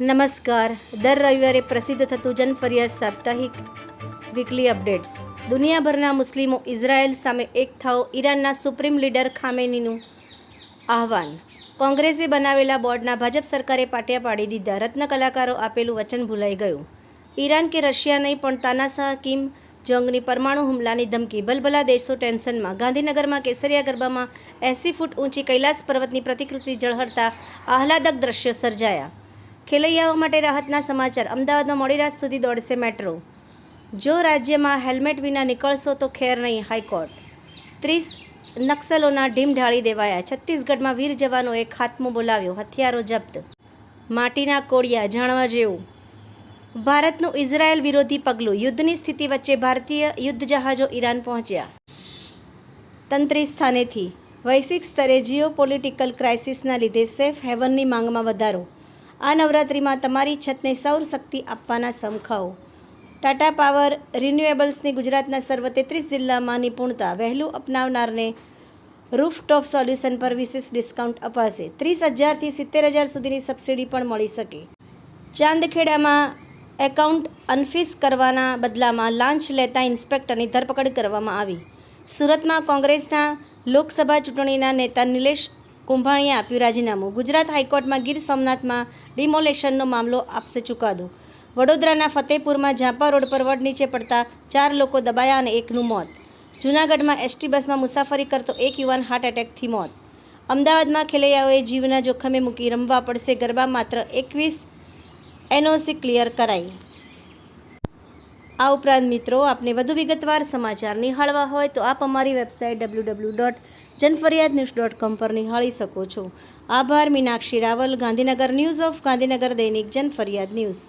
નમસ્કાર. દર રવિવારે પ્રસિદ્ધ થતું જનફરિયાદ સાપ્તાહિક વીકલી અપડેટ્સ દુનિયાભરના મુસ્લિમો ઇઝરાયલ સામે એક થાઓ ઈરાનના સુપ્રીમ લીડર ખામેનીનું આહવાન. કોંગ્રેસે બનાવેલા બોર્ડના ભાજપ સરકારે પાટિયા પાડી દીધા. રત્ન કલાકારો આપેલું વચન ભૂલાઈ ગયું. ઈરાન કે રશિયા નહીં, પણ તાનાશાહ કિમ જોંગની પરમાણુ હુમલાની ધમકી. ભલભલા દેશો ટેન્શનમાં. ગાંધીનગરમાં કેસરિયા ગરબામાં એંસી ફૂટ ઊંચી કૈલાસ પર્વતની પ્રતિકૃતિ ઝળહળતા આહલાદક દ્રશ્યો સર્જાયા. ખેલૈયાઓ માટે રાહતના સમાચાર. અમદાવાદમાં મોડી રાત સુધી દોડશે મેટ્રો. જો રાજ્યમાં હેલ્મેટ વિના નીકળશો તો ખેર નહીં, હાઈકોર્ટ. ત્રીસ નક્સલોના ઢીમ ઢાળી દેવાયા. છત્તીસગઢમાં વીર જવાનોએ ખાત્મો બોલાવ્યો. હથિયારો જપ્ત. માટીના કોળિયા, જાણવા જેવું. ભારતનું ઇઝરાયલ વિરોધી પગલું. યુદ્ધની સ્થિતિ વચ્ચે ભારતીય યુદ્ધ જહાજો ઈરાન પહોંચ્યા. તંત્રી સ્થાનેથી. વૈશ્વિક સ્તરે જીઓ પોલિટિકલ ક્રાઇસિસના લીધે સેફ હેવનની માંગમાં વધારો. આ નવરાત્રિમાં તમારી છતને સૌર શક્તિ આપવાના સમખાઓ. ટાટા પાવર રિન્યુએબલ્સની ગુજરાતના સર્વ તેત્રીસ જિલ્લામાં નિપુણતા વહેલું અપનાવનારને રૂફટોપ સોલ્યુશન પર વિશેષ ડિસ્કાઉન્ટ અપાશે. ત્રીસ હજારથી સિત્તેર હજાર સુધીની સબસિડી પણ મળી શકે. ચાંદખેડામાં એકાઉન્ટ અનફીસ કરવાના બદલામાં લાંચ લેતા ઇન્સ્પેક્ટરની ધરપકડ કરવામાં આવી. સુરતમાં કોંગ્રેસના લોકસભા ચૂંટણીના નેતા નિલેશ કુંભાણીએ આપ્યું રાજીનામું. ગુજરાત હાઈકોર્ટમાં ગીર સોમનાથમાં ડિમોલેશનનો મામલો આપશે ચુકાદો. વડોદરાના ફતેપુરમાં ઝાંપા રોડ પર વડ નીચે પડતા ચાર લોકો દબાયા અને એકનું મોત. જૂનાગઢમાં એસટી બસમાં મુસાફરી કરતો એક યુવાન હાર્ટ એટેકથી મોત. અમદાવાદમાં ખેલૈયાઓએ જીવના જોખમે મૂકી રમવા પડશે ગરબા માત્ર એકવીસ એનઓસી ક્લિયર કરાઈ. આ ઉપરાંત મિત્રો, આપને વધુ વિગતવાર સમાચાર નિહાળવા હોય તો આપ અમારી website W W dot Janfariyad news dot com પર નિહાળી શકો છો. આભાર, મીનાક્ષી રાવલ, ગાંધીનગર ન્યૂઝ ઓફ ગાંધીનગર દૈનિક જનફરિયાદ ન્યૂઝ.